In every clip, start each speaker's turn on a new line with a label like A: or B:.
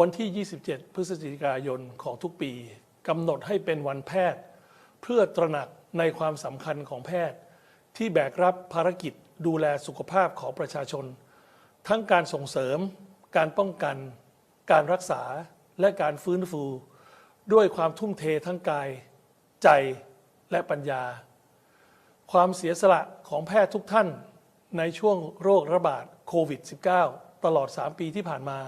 A: วันที่ 27 พฤศจิกายนของทุกปีกำหนดให้เป็นวันแพทย์ เพื่อตระหนักในความสำคัญของแพทย์ ที่แบกรับภารกิจดูแลสุขภาพของประชาชน ทั้งการส่งเสริม การป้องกัน การรักษาและการฟื้นฟู ด้วยความทุ่มเททั้งกาย ใจและปัญญา ความเสียสละของแพทย์ทุกท่านในช่วงโรคระบาดโควิด -19 ตลอด 3 ปีที่ผ่านมา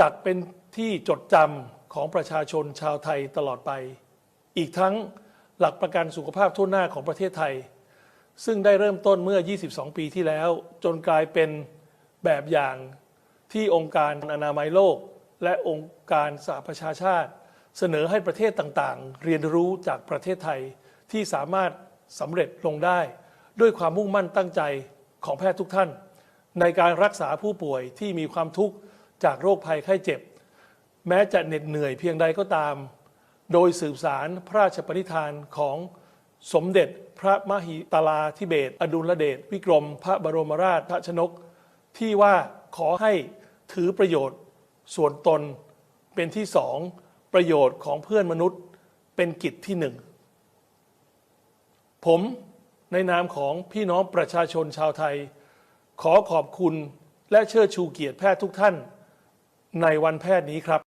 A: จักเป็นที่จดจำของประชาชนชาวไทยตลอดไป อีกทั้งหลักประกันสุขภาพทั่วหน้าของประเทศไทย ซึ่งได้เริ่มต้นเมื่อ 22 ปีที่แล้ว จนกลายเป็นแบบอย่างที่องค์การอนามัยโลก และองค์การสหประชาชาติ เสนอให้ประเทศต่างๆ เรียนรู้จากประเทศไทยที่สามารถสำเร็จลงได้ ด้วยความมุ่งมั่นตั้งใจของแพทย์ทุกท่าน ในการรักษาผู้ป่วยที่มีความทุกข์ จากโรคภัยไข้เจ็บ แม้จะเหน็ดเหนื่อยเพียงใดก็ตาม โดยสืบสารพระราชปณิธานของสมเด็จพระมหิตลาธิเบศอดุลเดชวิกรม พระบรมราชชนก ที่ว่าขอให้ถือประโยชน์ส่วนตนเป็นที่สองประโยชน์ของเพื่อนมนุษย์เป็นกิจที่หนึ่งผมในนามของพี่น้องประชาชนชาวไทย ขอขอบคุณและเชิดชูเกียรติแพทย์ทุกท่าน ในวันแพทย์นี้ครับ